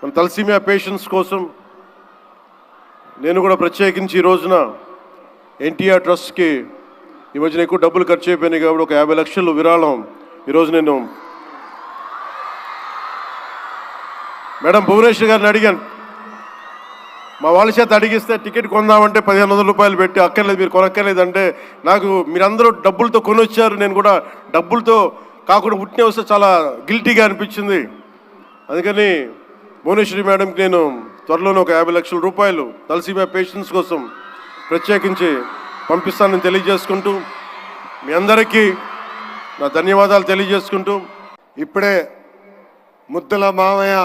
మన thalassaemia patients కోసం నేను కూడా ప్రత్యేకించి ఈ రోజున ఎన్టీఆర్ ట్రస్ట్కి ఈ మధ్యన ఎక్కువ డబ్బులు ఖర్చు అయిపోయినాయి కాబట్టి ఒక యాభై లక్షలు విరాళం ఈరోజు నేను మేడం భువనేశ్వర్ గారిని అడిగాను. మా వాళ్ళ చేత అడిగిస్తే టికెట్ కొందామంటే పదిహేను వందల రూపాయలు పెట్టి అక్కర్లేదు మీరు కొనక్కర్లేదు అంటే నాకు మీరందరూ డబ్బులతో కొనొచ్చారు. నేను కూడా డబ్బులతో కాకుండా పుట్టిన వస్తే చాలా గిల్టీగా అనిపించింది. అందుకని భువనేశ్వరి మేడంకి నేను త్వరలోనే ఒక యాభై లక్షల రూపాయలు తలసీమా పేషెంట్స్ కోసం ప్రత్యేకించి పంపిస్తానని తెలియజేసుకుంటూ మీ అందరికీ నా ధన్యవాదాలు తెలియజేసుకుంటూ ఇప్పుడే ముద్దుల మామయ్య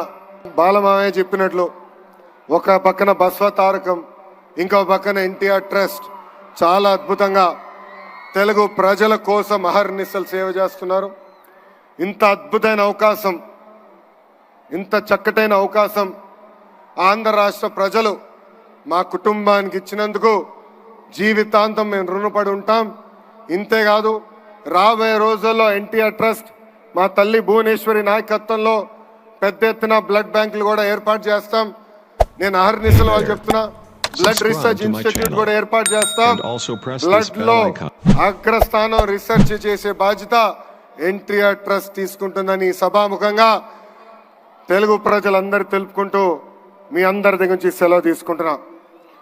బాలమామయ్య చెప్పినట్లు ఒక పక్కన బస్వ తారకం ఇంకో పక్కన ఎన్టీఆర్ ట్రస్ట్ చాలా అద్భుతంగా తెలుగు ప్రజల కోసం అహర్నిశలు సేవ చేస్తున్నారు. ఇంత అద్భుతమైన అవకాశం ఇంత చక్కటైన అవకాశం ఆంధ్ర రాష్ట్ర ప్రజలు మా కుటుంబానికి ఇచ్చినందుకు జీవితాంతం మేము రుణపడి ఉంటాం ఇంతేకాదు రాబోయే రోజుల్లో ఎన్టీఆర్ ట్రస్ట్ మా తల్లి భువనేశ్వరి నాయకత్వంలో పెద్ద ఎత్తున బ్లడ్ బ్యాంకులు కూడా ఏర్పాటు చేస్తాం నేను అహర్నిశలు వాళ్ళు చెప్తున్నా బ్లడ్ రీసెర్చ్ ఇన్స్టిట్యూట్. కూడా ఏర్పాటు చేస్తాం బ్లడ్లో. అగ్రస్థానం రీసెర్చ్ చేసే బాధ్యత ఎన్టీఆర్ ట్రస్ట్ తీసుకుంటుందని సభాముఖంగా తెలుగు ప్రజలందరూ తెలుపుకుంటూ మీ అందరి దగ్గర నుంచి సెలవు తీసుకుంటున్నాను